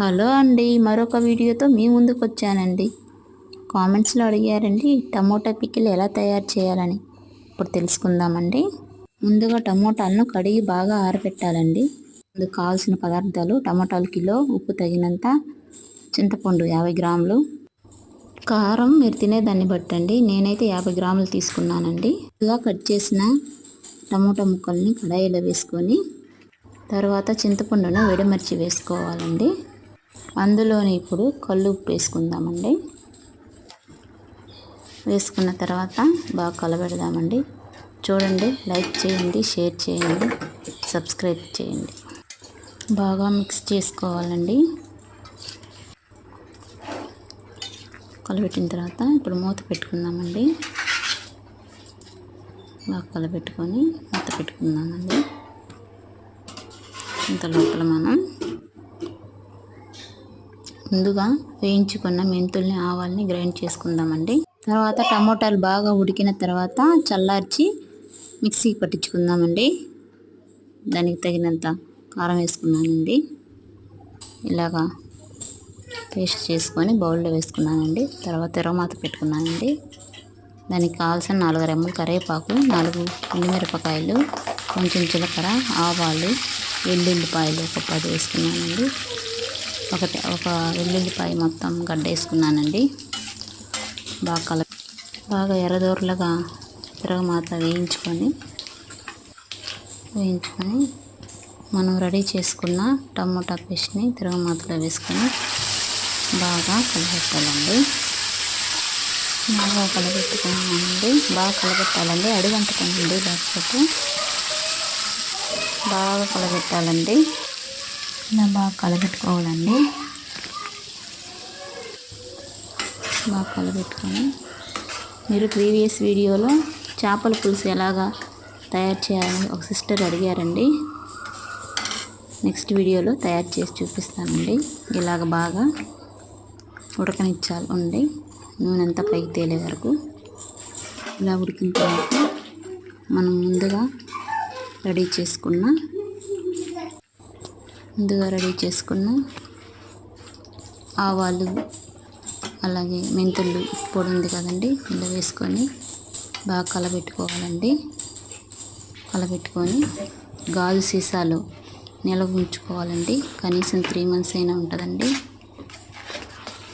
Hello అండి మరొక వీడియోతో మీ ముందుకు వచ్చానండి కామెంట్స్లో అడిగారండి టమోటా పికిల్ ఎలా తయారు చేయాలని. ఇప్పుడు తెలుసుకుందామండి. ముందుగా టమోటాలను కడిగి బాగా ఆరబెట్టాలండి. అందుకు కావాల్సిన పదార్థాలు టమోటాలు కిలో ఉప్పు తగినంత చింతపండు యాభై గ్రాములు. కారం మీరు తినేదాన్ని బట్టండి. నేనైతే యాభై గ్రాములు తీసుకున్నానండి. ఇలా కట్ చేసిన టమోటా ముక్కల్ని కడాయిలో వేసుకొని తర్వాత చింతపండును విడమర్చి వేసుకోవాలండి. అందులోని ఇప్పుడు కళ్ళు ఉప్పు వేసుకుందామండి. వేసుకున్న తర్వాత బాగా కలబెడదామండి. చూడండి లైక్ చేయండి షేర్ చేయండి సబ్స్క్రైబ్ చేయండి. బాగా మిక్స్ చేసుకోవాలండి. కలబెట్టిన తర్వాత ఇప్పుడు మూత పెట్టుకుందామండి. బాగా కలబెట్టుకొని మూత పెట్టుకుందామండి. ఇంత లోపల మనం ముందుగా వేయించుకున్న మెంతుల్ని ఆవాల్ని గ్రైండ్ చేసుకుందామండి. తర్వాత టమోటాలు బాగా ఉడికిన తర్వాత చల్లార్చి మిక్సీకి పట్టించుకుందామండి. దానికి తగినంత కారం వేసుకున్నానండి. ఇలాగా పేస్ట్ చేసుకొని బౌల్లో వేసుకున్నానండి. తర్వాత ఎర్రమాత పెట్టుకున్నానండి. దానికి కావాల్సిన నాలుగు రెమ్మలు కరివేపాకు నాలుగు మిరపకాయలు కొంచెం జీలకర్ర ఆవాలు వెల్లుల్లిపాయలు ఒక పది వేసుకున్నానండి. ఒకటి ఒక వెల్లుల్లిపాయ మొత్తం గడ్డ వేసుకున్నానండి బాగా కల బాగా ఎర్రదోరలుగా తిరగమాత వేయించుకొని వేయించుకొని మనం రెడీ చేసుకున్న టమోటా పేస్ట్ని తిరగమాతలో వేసుకొని బాగా కలబెట్టాలండి. బాగా కలబెట్టుకున్నామండి. బాగా కలబెట్టాలండి. అడుగంటుకోండి లేకపోతే బాగా కలబెట్టాలండి. ఇలా బాగా కలబెట్టుకోవాలండి. బాగా కలబెట్టుకొని మీరు ప్రీవియస్ వీడియోలో చేపల పులుసు ఎలాగా తయారు చేయాలని ఒక సిస్టర్ అడిగారండి. నెక్స్ట్ వీడియోలో తయారు చేసి చూపిస్తానండి. ఇలాగ బాగా ఉడకనిచ్చాలి ఉండి నూనె అంతా పైకి తేలే వరకు. ఇలా ఉడికిన తర్వాత మనం ముందుగా రెడీ చేసుకున్న ముందుగా రెడీ చేసుకున్న ఆవాలు అలాగే మెంతులు పొడి ఉంది కదండి ఇలా వేసుకొని బాగా కలబెట్టుకోవాలండి. కలబెట్టుకొని గాజు సీసాలు నిల్వ ఉంచుకోవాలండి. కనీసం త్రీ మంత్స్ అయినా ఉంటుందండి.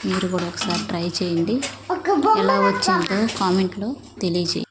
మీరు కూడా ఒకసారి ట్రై చేయండి. ఎలా వచ్చిందో కామెంట్లో తెలియజేయండి.